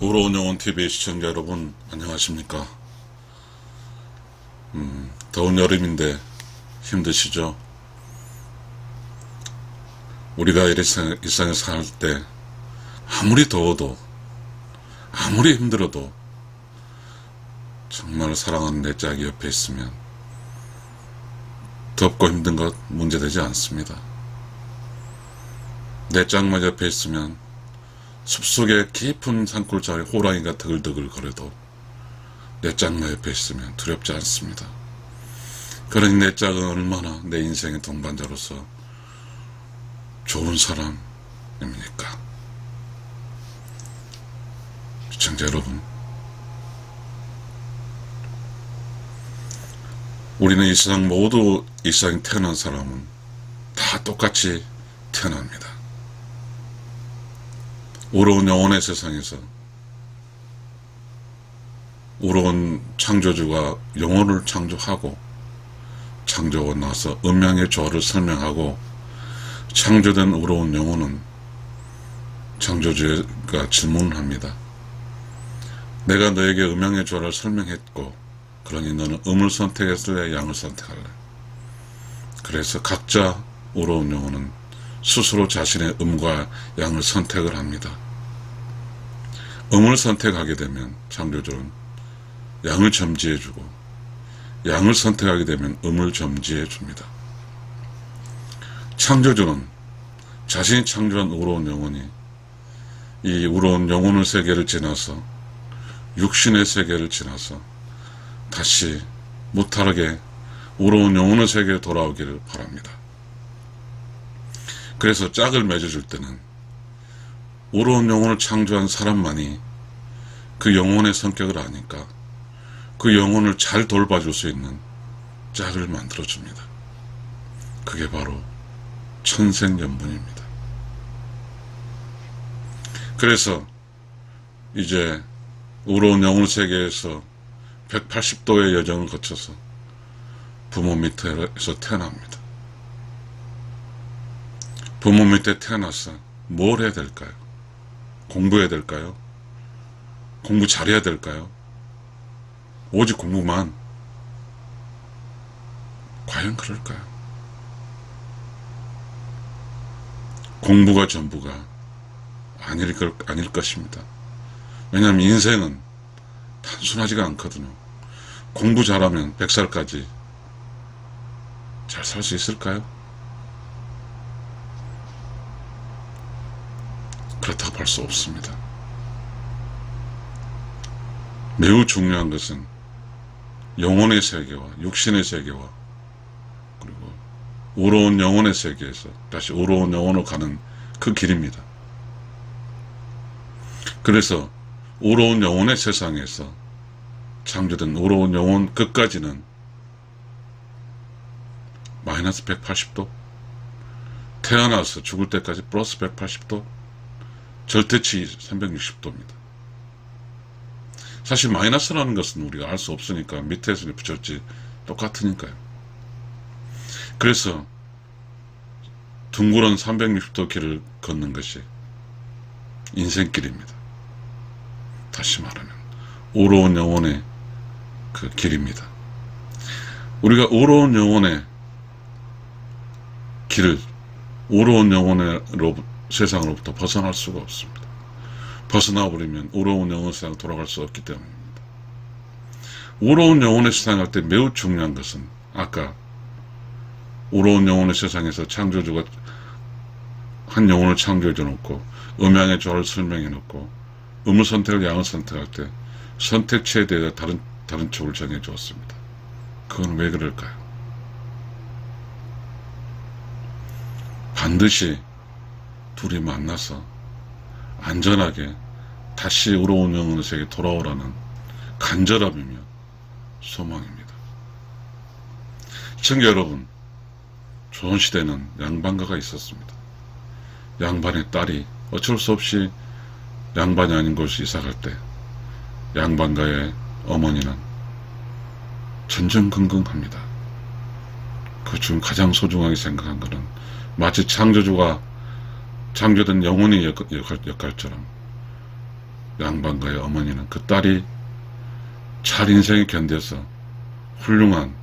우로운 영혼 TV 시청자 여러분 안녕하십니까? 음, 더운 여름인데 힘드시죠? 우리가 일상, 일상에 살때 아무리 더워도 아무리 힘들어도 정말 사랑하는 내 짝이 옆에 있으면 덥고 힘든 것 문제되지 않습니다. 내 짝만 옆에 있으면 숲속의 깊은 산골짜기 호랑이가 드글드글 거려도 내 짝만 옆에 있으면 두렵지 않습니다. 그러니 내 짝은 얼마나 내 인생의 동반자로서 좋은 사람입니까? 시청자 여러분, 우리는 이 세상 모두 이 세상에 태어난 사람은 다 똑같이 태어납니다. 우로운 영혼의 세상에서 우로운 창조주가 영혼을 창조하고 창조하고 나서 음양의 조화를 설명하고 창조된 우로운 영혼은 창조주가 질문을 합니다. 내가 너에게 음양의 조화를 설명했고 그러니 너는 음을 선택했을래 양을 선택할래 그래서 각자 우로운 영혼은 스스로 자신의 음과 양을 선택을 합니다. 음을 선택하게 되면 창조주는 양을 점지해주고 양을 선택하게 되면 음을 점지해줍니다. 창조주는 자신이 창조한 우로운 영혼이 이 우로운 영혼의 세계를 지나서 육신의 세계를 지나서 다시 무탈하게 우로운 영혼의 세계에 돌아오기를 바랍니다. 그래서 짝을 맺어줄 때는 우로운 영혼을 창조한 사람만이 그 영혼의 성격을 아니까 그 영혼을 잘 돌봐줄 수 있는 짝을 만들어줍니다. 그게 바로 천생연분입니다. 그래서 이제 우로운 영혼 세계에서 180도의 여정을 거쳐서 부모 밑에서 태어납니다. 부모 밑에 태어나서 뭘 해야 될까요? 공부해야 될까요? 공부 잘해야 될까요? 오직 공부만 과연 그럴까요? 공부가 전부가 아닐, 것, 아닐 것입니다. 왜냐하면 인생은 단순하지가 않거든요. 공부 잘하면 100살까지 잘 살 수 있을까요? 볼수 없습니다. 매우 중요한 것은 영혼의 세계와 육신의 세계와 그리고 우로운 영혼의 세계에서 다시 우로운 영혼으로 가는 그 길입니다. 그래서 우로운 영혼의 세상에서 창조된 우로운 영혼 끝까지는 마이너스 180도 태어나서 죽을 때까지 플러스 180도 절대치 360도입니다. 사실 마이너스라는 것은 우리가 알 수 없으니까 밑에서 붙였지 똑같으니까요. 그래서 둥그런 360도 길을 걷는 것이 인생길입니다. 다시 말하면 우로운 영혼의 그 길입니다. 우리가 우로운 영혼의 길을 우로운 영혼의 세상으로부터 벗어날 수가 없습니다. 벗어나 버리면 우로운 영혼 세상 돌아갈 수 없기 때문입니다. 우로운 영혼의 세상 할 때 매우 중요한 것은 아까 우로운 영혼의 세상에서 창조주가 한 영혼을 창조해 놓고 음양의 조화를 설명해 놓고 음을 선택을 양을 선택할 때 선택지에 대해 다른 다른 쪽을 정해 주었습니다. 그건 왜 그럴까요? 반드시 둘이 만나서 안전하게 다시 우로운 영혼의 세계에 돌아오라는 간절함이며 소망입니다. 시청자 여러분, 조선시대는 양반가가 있었습니다. 양반의 딸이 어쩔 수 없이 양반이 아닌 곳에 이사갈 때 양반가의 어머니는 전전긍긍합니다. 그중 가장 소중하게 생각한 것은 마치 창조주가 창조된 영혼의 역할, 역할처럼 양반가의 어머니는 그 딸이 잘 인생에 견뎌서 훌륭한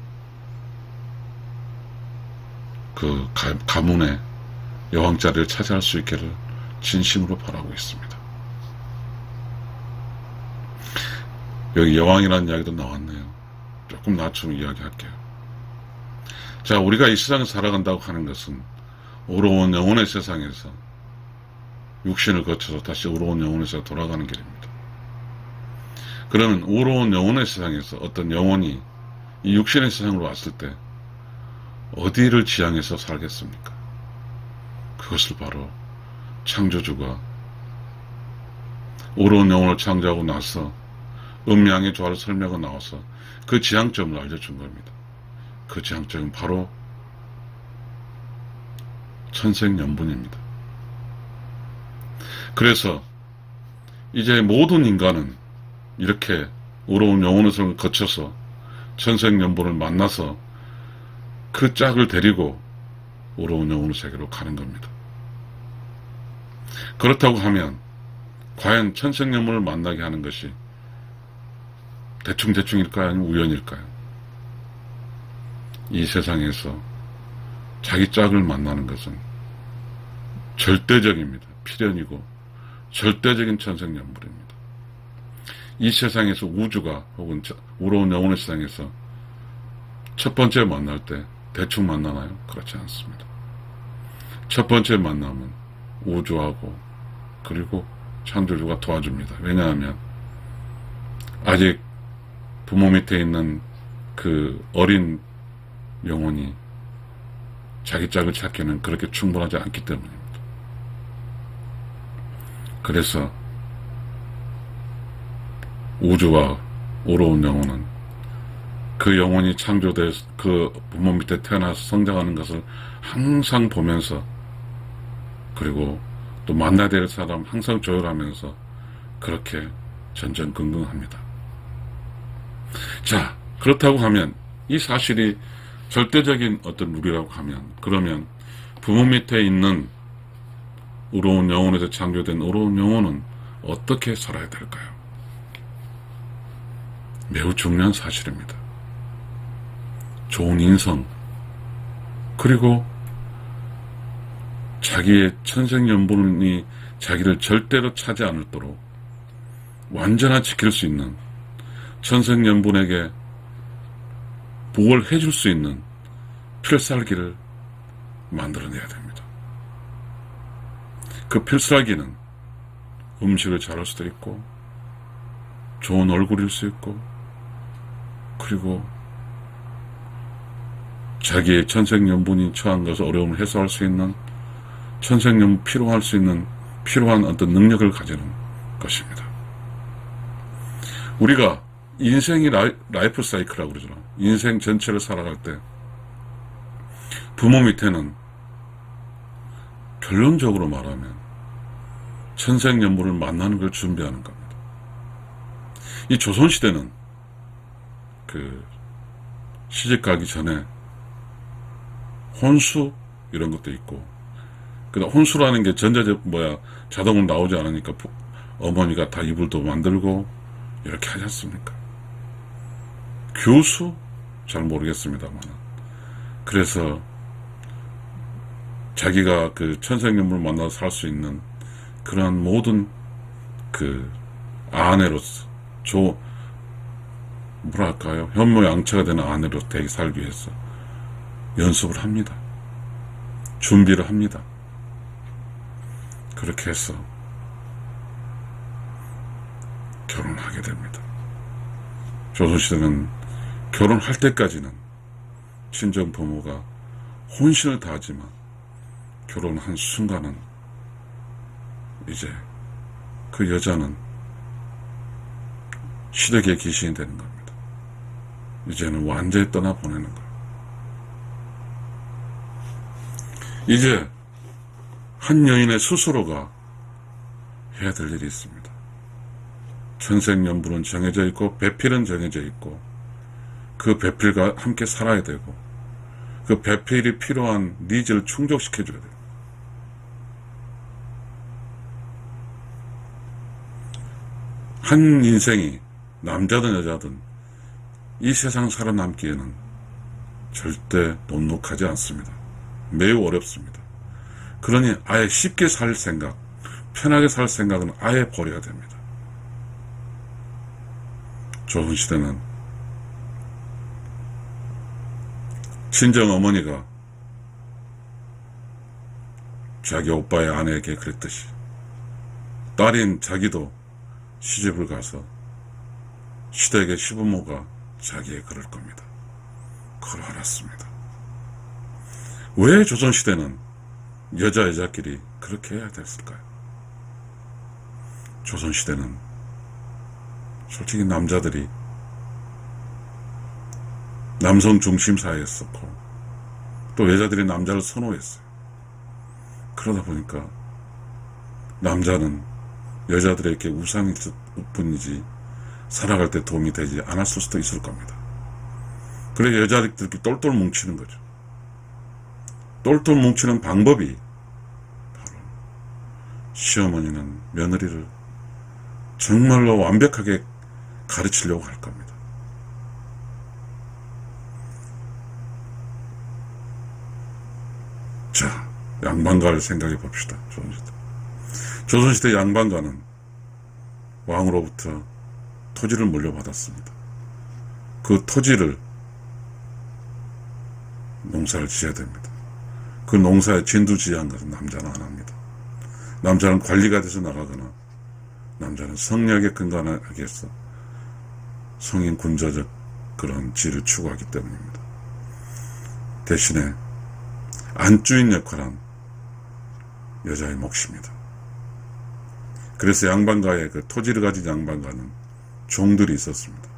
그 가, 가문의 여왕 자리를 차지할 수 있기를 진심으로 바라고 있습니다. 여기 여왕이라는 이야기도 나왔네요. 조금 낮춤 이야기할게요. 자, 우리가 이 세상을 살아간다고 하는 것은 오로운 영혼의 세상에서 육신을 거쳐서 다시 오로운 영혼의 세상에 돌아가는 길입니다. 그러면 오로운 영혼의 세상에서 어떤 영혼이 이 육신의 세상으로 왔을 때 어디를 지향해서 살겠습니까? 그것을 바로 창조주가 오로운 영혼을 창조하고 나서 음양의 조화를 설명하고 나와서 그 지향점을 알려준 겁니다. 그 지향점은 바로 천생연분입니다. 그래서 이제 모든 인간은 이렇게 어려운 영혼의 삶을 거쳐서 천생연분을 만나서 그 짝을 데리고 어려운 영혼의 세계로 가는 겁니다. 그렇다고 하면 과연 천생연분을 만나게 하는 것이 대충대충일까요? 아니면 우연일까요? 이 세상에서 자기 짝을 만나는 것은 절대적입니다. 필연이고 절대적인 천생연분입니다. 이 세상에서 우주가 혹은 우로운 영혼의 세상에서 첫 번째 만날 때 대충 만나나요? 그렇지 않습니다. 첫 번째 만남은 우주하고 그리고 창조주가 도와줍니다. 왜냐하면 아직 부모 밑에 있는 그 어린 영혼이 자기 짝을 찾기는 그렇게 충분하지 않기 때문입니다. 그래서 우주와 오로운 영혼은 그 영혼이 창조돼 그 부모 밑에 태어나서 성장하는 것을 항상 보면서 그리고 또 만나야 될 사람 항상 조율하면서 그렇게 전전긍긍합니다. 자, 그렇다고 하면 이 사실이 절대적인 어떤 룰이라고 하면 그러면 부모 밑에 있는 의로운 영혼에서 창조된 의로운 영혼은 어떻게 살아야 될까요? 매우 중요한 사실입니다. 좋은 인성, 그리고 자기의 천생연분이 자기를 절대로 차지 않도록 완전히 지킬 수 있는 천생연분에게 보호를 해줄 수 있는 필살기를 만들어내야 됩니다. 그 필살기는 음식을 잘할 수도 있고, 좋은 얼굴일 수 있고, 그리고 자기의 천생연분이 처한 것을 어려움을 해소할 수 있는 천생연분 필요할 수 있는 필요한 어떤 능력을 가지는 것입니다. 우리가 인생이 라이, 라이프 사이클이라고 그러죠. 인생 전체를 살아갈 때 부모 밑에는 결론적으로 말하면 천생연분을 만나는 걸 준비하는 겁니다. 이 조선시대는 그 시집 가기 전에 혼수 이런 것도 있고 그 혼수라는 게 전자제 뭐야 자동으로 나오지 않으니까 어머니가 다 이불도 만들고 이렇게 하지 않습니까? 교수 잘 모르겠습니다만 그래서 자기가 그 천생연분을 만나서 살 수 있는 그러한 모든 그 아내로서 조 뭐랄까요 현모양처가 되는 아내로 되게 살기 위해서 연습을 합니다. 준비를 합니다. 그렇게 해서 결혼을 하게 됩니다. 조선시대는 결혼할 때까지는 친정 부모가 혼신을 다하지만 결혼한 순간은 이제 그 여자는 시댁의 귀신이 되는 겁니다. 이제는 완전히 떠나보내는 거예요. 이제 한 여인의 스스로가 해야 될 일이 있습니다. 천생연분은 정해져 있고 배필은 정해져 있고 그 배필과 함께 살아야 되고 그 배필이 필요한 니즈를 충족시켜줘야 돼요. 한 인생이 남자든 여자든 이 세상 살아남기에는 절대 녹록하지 않습니다. 매우 어렵습니다. 그러니 아예 쉽게 살 생각, 편하게 살 생각은 아예 버려야 됩니다. 좋은 시대는 친정 어머니가 자기 오빠의 아내에게 그랬듯이 딸인 자기도 시집을 가서 시댁의 시부모가 자기에 그럴 겁니다. 그걸 알았습니다. 왜 조선시대는 여자 여자끼리 그렇게 해야 됐을까요? 조선시대는 솔직히 남자들이 남성 중심 사회였었고 또 여자들이 남자를 선호했어요. 그러다 보니까 남자는 여자들에게 우상일 뿐이지 살아갈 때 도움이 되지 않았을 수도 있을 겁니다. 그래 여자들끼리 똘똘 뭉치는 거죠. 똘똘 뭉치는 방법이 바로 시어머니는 며느리를 정말로 완벽하게 가르치려고 할 겁니다. 자, 양반가를 생각해 봅시다. 조선시대. 조선시대 양반가는 왕으로부터 토지를 물려받았습니다. 그 토지를 농사를 지어야 됩니다. 그 농사에 진두지휘한 것은 남자는 안 합니다. 남자는 관리가 돼서 나가거나 남자는 성력에 근간하기 위해서 성인 군자적 그런 지를 추구하기 때문입니다. 대신에 안주인 역할은 여자의 몫입니다. 그래서 양반가의 그 토지를 가진 양반가는 종들이 있었습니다.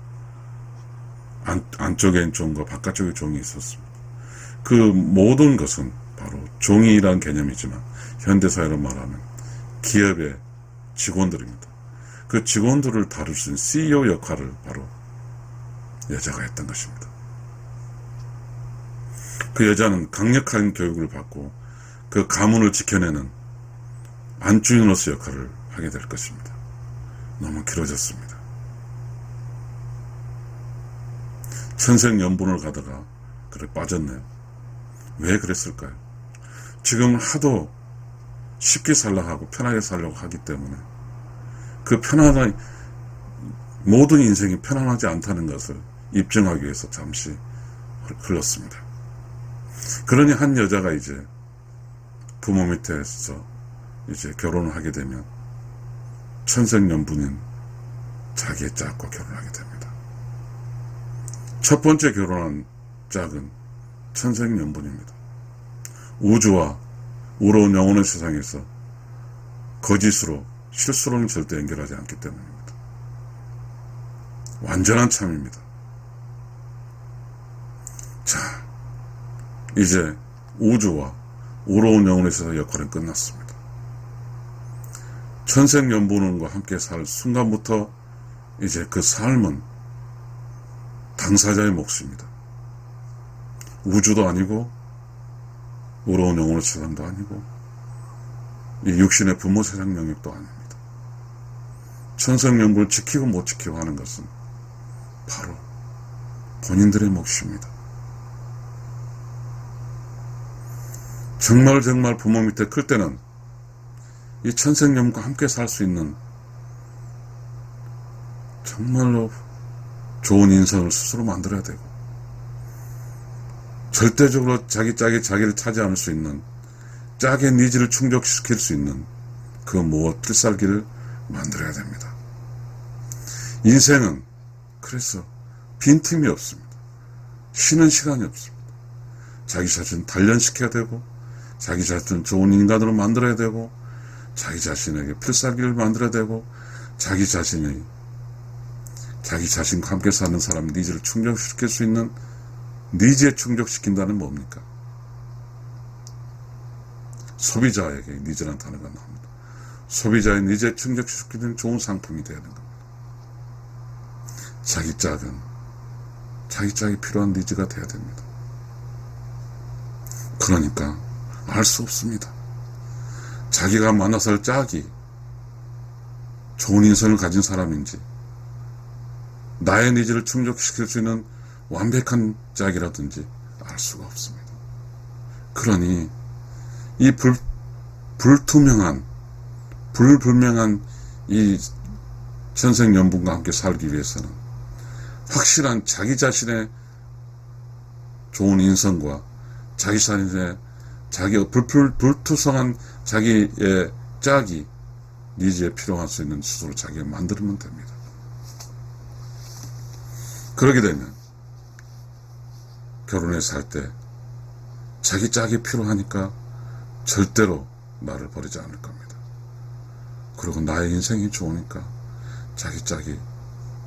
안, 안쪽엔 종과 바깥쪽에 종이 있었습니다. 그 모든 것은 바로 종이란 개념이지만 현대사회로 말하면 기업의 직원들입니다. 그 직원들을 다룰 수 있는 CEO 역할을 바로 여자가 했던 것입니다. 그 여자는 강력한 교육을 받고 그 가문을 지켜내는 안주인으로서 역할을 하게 될 것입니다. 너무 길어졌습니다. 천생연분을 가다가 그래 빠졌네요. 왜 그랬을까요? 지금 하도 쉽게 살려고 하고 편하게 살려고 하기 때문에 그 편안한 모든 인생이 편안하지 않다는 것을 입증하기 위해서 잠시 흘렀습니다. 그러니 한 여자가 이제 부모 밑에서 이제 결혼을 하게 되면 천생연분인 자기의 짝과 결혼하게 됩니다. 첫 번째 결혼한 짝은 천생연분입니다. 우주와 우러운 영혼의 세상에서 거짓으로 실수로는 절대 연결하지 않기 때문입니다. 완전한 참입니다. 자, 이제 우주와 우러운 영혼의 세상 역할은 끝났습니다. 천생연분과 함께 살 순간부터 이제 그 삶은 당사자의 몫입니다. 우주도 아니고 우러운 영혼의 세상도 아니고 이 육신의 부모 세상 영역도 아닙니다. 천생연분을 지키고 못 지키고 하는 것은 바로 본인들의 몫입니다. 정말 정말 부모 밑에 클 때는 이 천생연분과 함께 살 수 있는 정말로 좋은 인생을 스스로 만들어야 되고 절대적으로 자기 짝이 자기를 차지 않을 수 있는 짝의 니즈를 충족시킬 수 있는 그 무엇 필살기를 만들어야 됩니다. 인생은 그래서 빈틈이 없습니다. 쉬는 시간이 없습니다. 자기 자신 단련시켜야 되고 자기 자신을 좋은 인간으로 만들어야 되고 자기 자신에게 필살기를 만들어야 되고 자기 자신이 자기 자신과 함께 사는 사람 니즈를 충족시킬 수 있는 니즈에 충족시킨다는 뭡니까? 소비자에게 니즈라는 단어가 나옵니다. 소비자의 니즈에 충족시키는 좋은 상품이 되는 겁니다. 자기 짝은 자기 짝이 필요한 니즈가 돼야 됩니다. 그러니까 알 수 없습니다. 자기가 만나서 할 짝이 좋은 인성을 가진 사람인지 나의 니즈를 충족시킬 수 있는 완벽한 짝이라든지 알 수가 없습니다. 그러니 이 불, 불투명한 불분명한 이 천생연분과 함께 살기 위해서는 확실한 자기 자신의 좋은 인성과 자기 자신의 자기 불풀, 불투성한 자기의 짝이 니즈에 필요할 수 있는 스스로 자기를 만들면 됩니다. 그러게 되면 결혼해 살때 자기 짝이 필요하니까 절대로 나를 버리지 않을 겁니다. 그리고 나의 인생이 좋으니까 자기 짝이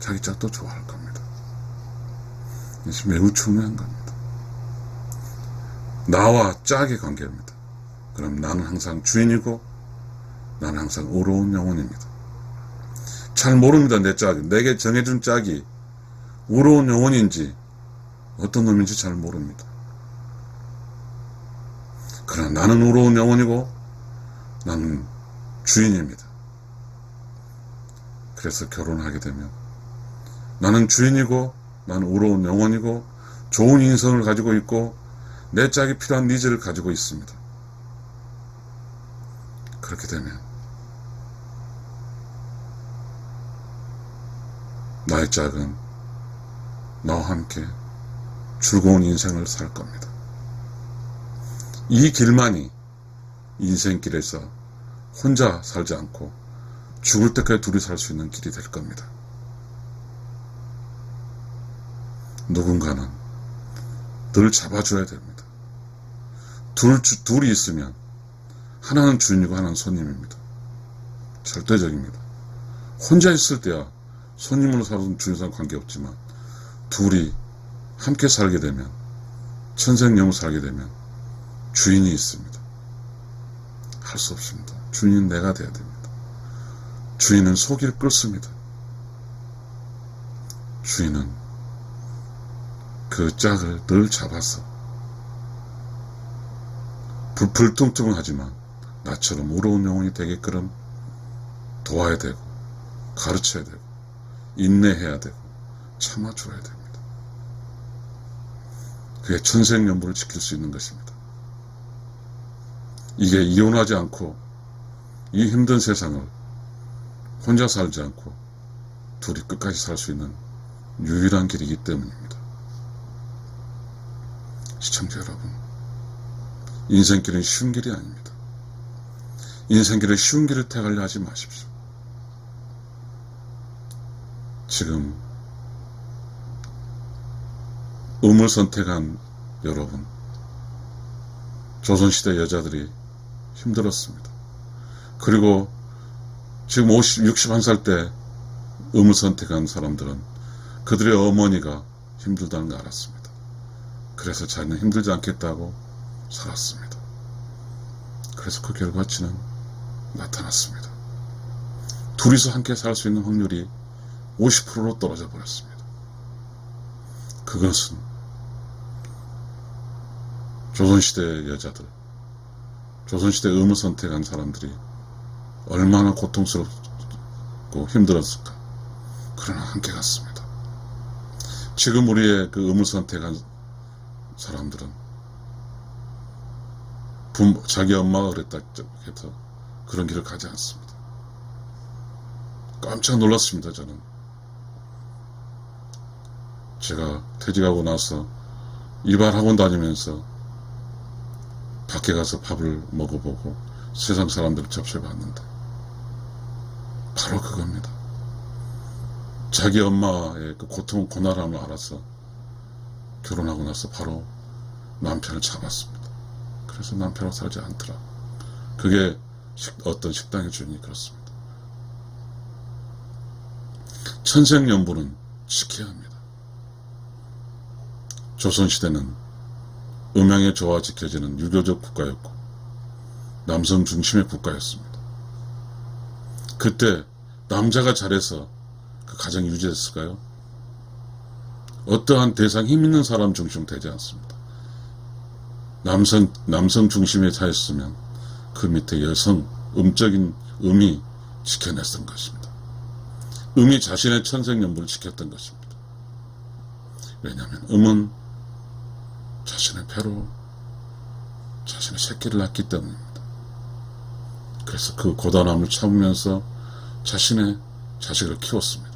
자기 짝도 좋아할 겁니다. 이것이 매우 중요한 겁니다. 나와 짝의 관계입니다. 그럼 나는 항상 주인이고 나는 항상 의로운 영혼입니다. 잘 모릅니다, 내 짝이. 내게 정해준 짝이 의로운 영혼인지 어떤 놈인지 잘 모릅니다. 그러나 나는 의로운 영혼이고 나는 주인입니다. 그래서 결혼하게 되면 나는 주인이고 나는 의로운 영혼이고 좋은 인성을 가지고 있고 내 짝이 필요한 니즈를 가지고 있습니다. 그렇게 되면 나의 짝은 나와 함께 즐거운 인생을 살 겁니다. 이 길만이 인생길에서 혼자 살지 않고 죽을 때까지 둘이 살 수 있는 길이 될 겁니다. 누군가는 늘 잡아줘야 됩니다. 둘, 주- 둘이 있으면 하나는 주인이고 하나는 손님입니다. 절대적입니다. 혼자 있을 때야 손님으로 살든 주인사람 관계없지만 둘이 함께 살게 되면 천생연분 살게 되면 주인이 있습니다. 할 수 없습니다. 주인은 내가 돼야 됩니다. 주인은 속일 끓습니다. 주인은 그 짝을 늘 잡아서 불, 불퉁퉁하지만 나처럼 의로운 영혼이 되게끔 도와야 되고 가르쳐야 되고 인내해야 되고 참아줘야 됩니다. 그게 천생연분을 지킬 수 있는 것입니다. 이게 이혼하지 않고 이 힘든 세상을 혼자 살지 않고 둘이 끝까지 살 수 있는 유일한 길이기 때문입니다. 시청자 여러분, 인생길은 쉬운 길이 아닙니다. 인생길을 쉬운 길을 택하려 하지 마십시오. 지금 음을 선택한 여러분, 조선시대 여자들이 힘들었습니다. 그리고 지금 50, 61살 때 음을 선택한 사람들은 그들의 어머니가 힘들다는 걸 알았습니다. 그래서 자기는 힘들지 않겠다고 살았습니다. 그래서 그 결과치는 나타났습니다. 둘이서 함께 살 수 있는 확률이 50%로 떨어져 버렸습니다. 그것은 조선시대 여자들, 조선시대 음을 선택한 사람들이 얼마나 고통스럽고 힘들었을까. 그러나 함께 갔습니다. 지금 우리의 그 음을 선택한 사람들은 부모, 자기 엄마가 그랬다 해서 그런 길을 가지 않습니다. 깜짝 놀랐습니다, 저는. 제가 퇴직하고 나서 일반학원 다니면서 밖에 가서 밥을 먹어보고 세상 사람들을 접해봤는데 바로 그겁니다. 자기 엄마의 그 고통, 고난함을 알아서 결혼하고 나서 바로 남편을 잡았습니다. 그래서 남편하고 살지 않더라. 그게 식- 어떤 식당의 주인이 그렇습니다. 천생연분은 지켜야 합니다. 조선시대는 음양의 조화 지켜지는 유교적 국가였고 남성 중심의 국가였습니다. 그때 남자가 잘해서 그 가정이 유지됐을까요? 어떠한 대상 힘 있는 사람 중심 되지 않습니다. 남성 남성 중심의 사였으면 그 밑에 여성 음적인 음이 지켜냈던 것입니다. 음이 자신의 천생연분을 지켰던 것입니다. 왜냐하면 음은 자신의 배로 자신의 새끼를 낳기 때문입니다. 그래서 그 고단함을 참으면서 자신의 자식을 키웠습니다.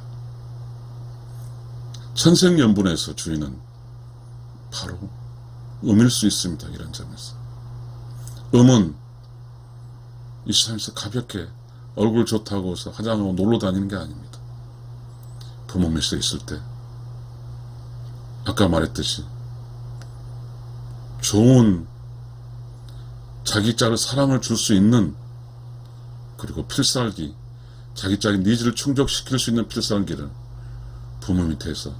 천생연분에서 주인은 바로 음일 수 있습니다. 이런 점에서. 음은 이 세상에서 가볍게 얼굴 좋다고 해서 화장하고 놀러 다니는 게 아닙니다. 부모 밑에 있을 때 아까 말했듯이 좋은 자기 짝을 사랑을 줄 수 있는 그리고 필살기 자기 짝의 니즈를 충족시킬 수 있는 필살기를 부모 밑에서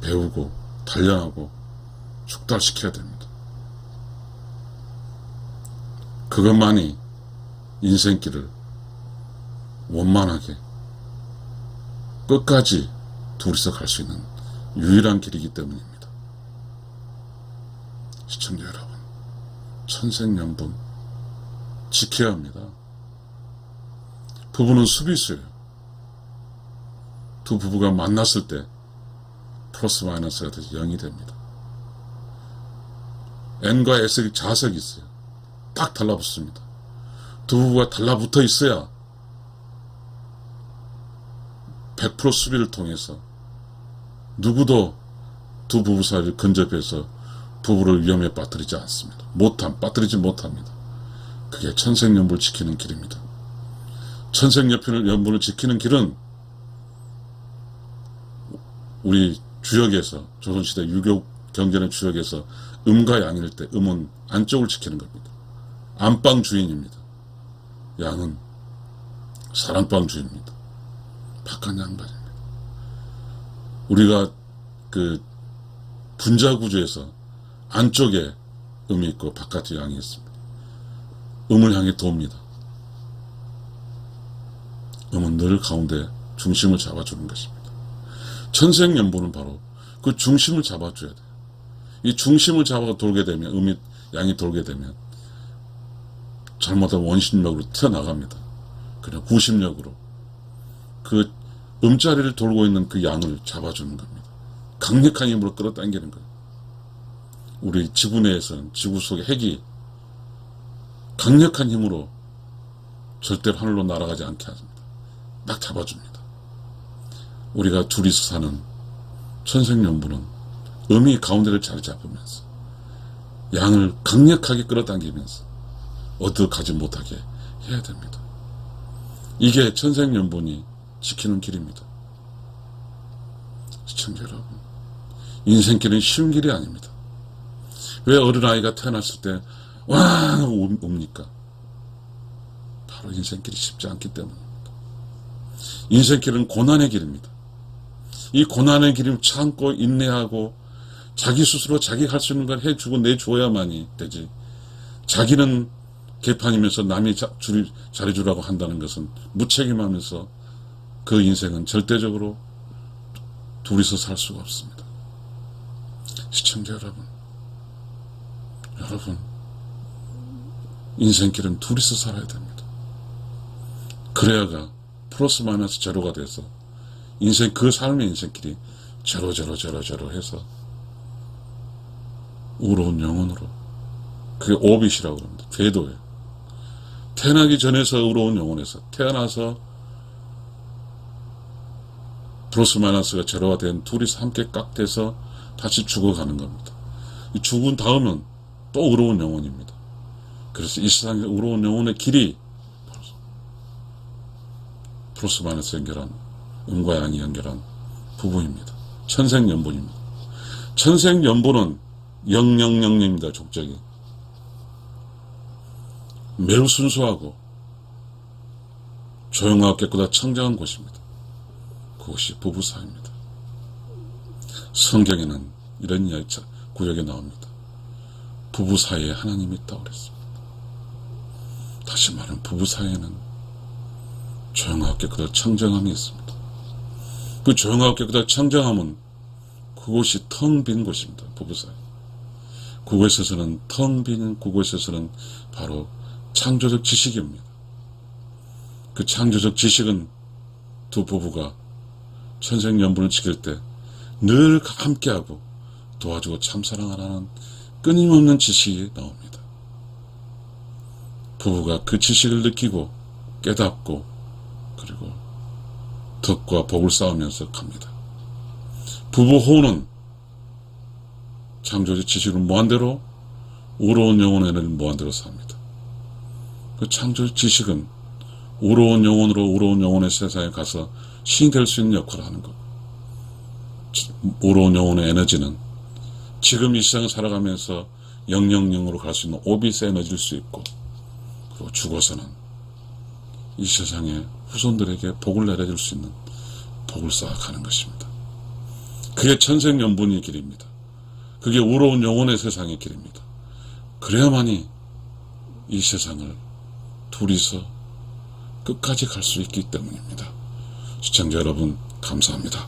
배우고 단련하고 숙달시켜야 됩니다. 그것만이 인생길을 원만하게 끝까지 둘이서 갈 수 있는 유일한 길이기 때문입니다. 시청자 여러분, 천생연분 지켜야 합니다. 부부는 수비수예요. 두 부부가 만났을 때 플러스 마이너스가 돼서 0이 됩니다. N과 S의 자석이 있어요. 딱 달라붙습니다. 두 부부가 달라붙어 있어야 100% 수비를 통해서 누구도 두 부부 사이를 근접해서 부부를 위험에 빠뜨리지 않습니다. 못함, 빠뜨리지 못합니다. 그게 천생연분을 지키는 길입니다. 천생연분을 지키는 길은 우리 주역에서 조선시대 유교 경전의 주역에서 음과 양일 때 음은 안쪽을 지키는 겁니다. 안방 주인입니다. 양은 사랑방 주인입니다. 바깥 양반입니다. 우리가 그 분자 구조에서 안쪽에 음이 있고 바깥에 양이 있습니다. 음을 향해 돕니다. 음은 늘 가운데 중심을 잡아주는 것입니다. 천생연분은 바로 그 중심을 잡아줘야 돼요. 이 중심을 잡아 돌게 되면 음이 양이 돌게 되면 잘못한 원심력으로 튀어나갑니다. 그냥 구심력으로 그 음자리를 돌고 있는 그 양을 잡아주는 겁니다. 강력한 힘으로 끌어당기는 거예요. 우리 지구 내에서는 지구 속의 핵이 강력한 힘으로 절대로 하늘로 날아가지 않게 합니다. 딱 잡아줍니다. 우리가 둘이서 사는 천생연분은 음이 가운데를 잘 잡으면서 양을 강력하게 끌어당기면서 어득하지 못하게 해야 됩니다. 이게 천생연분이 지키는 길입니다. 시청자 여러분, 인생길은 쉬운 길이 아닙니다. 왜 어린아이가 태어났을 때, 와! 옵니까? 바로 인생길이 쉽지 않기 때문입니다. 인생길은 고난의 길입니다. 이 고난의 길을 참고 인내하고 자기 스스로 자기 할 수 있는 걸 해주고 내줘야만이 되지. 자기는 개판이면서 남이 자, 줄, 잘해주라고 한다는 것은 무책임하면서 그 인생은 절대적으로 둘이서 살 수가 없습니다. 시청자 여러분, 여러분, 인생길은 둘이서 살아야 됩니다. 그래야가 플러스 마이너스 제로가 돼서 인생 그 삶의 인생길이 제로 제로 제로 제로 해서 우로운 영혼으로 그게 오빗이라고 합니다. 궤도예요. 태어나기 전에서 의로운 영혼에서 태어나서 플러스 마이너스가 제로가 된 둘이서 함께 깍돼서 다시 죽어가는 겁니다. 이 죽은 다음은 또 의로운 영혼입니다. 그래서 이 세상의 의로운 영혼의 길이 플러스 마이너스 연결한 음과 양이 연결한 부부입니다. 천생연분입니다. 천생연분은 영영영입니다. 족적이. 매우 순수하고 조용하고 깨끗하 청정한 곳입니다. 그것이 부부 사이입니다. 성경에는 이런 이야기 구역에 나옵니다. 부부 사이에 하나님이 있다고 그랬습니다. 다시 말하면 부부 사이에는 조용하고 깨끗한 청정함이 있습니다. 그 조용하고 깨끗한 청정함은 그곳이 텅 빈 곳입니다. 부부 사이. 그곳에서는 텅빈 그곳에서는 바로 창조적 지식입니다. 그 창조적 지식은 두 부부가 천생연분을 지킬 때 늘 함께하고 도와주고 참사랑하라는 끊임없는 지식이 나옵니다. 부부가 그 지식을 느끼고 깨닫고 그리고 덕과 복을 쌓으면서 갑니다. 부부 호는 창조주 지식을 무한대로 우러운 영혼에는 무한대로 삽니다. 그 창조 지식은 우러운 영혼으로 우러운 영혼의 세상에 가서 신이 될 수 있는 역할을 하는 것. 우러운 영혼의 에너지는 지금 이 세상을 살아가면서 영영영으로 갈 수 있는 오비스 에너지일 수 있고 그리고 죽어서는 이 세상에 후손들에게 복을 내려줄 수 있는 복을 쌓아가는 것입니다. 그게 천생연분의 길입니다. 그게 우러운 영혼의 세상의 길입니다. 그래야만이 이 세상을 둘이서 끝까지 갈 수 있기 때문입니다. 시청자 여러분, 감사합니다.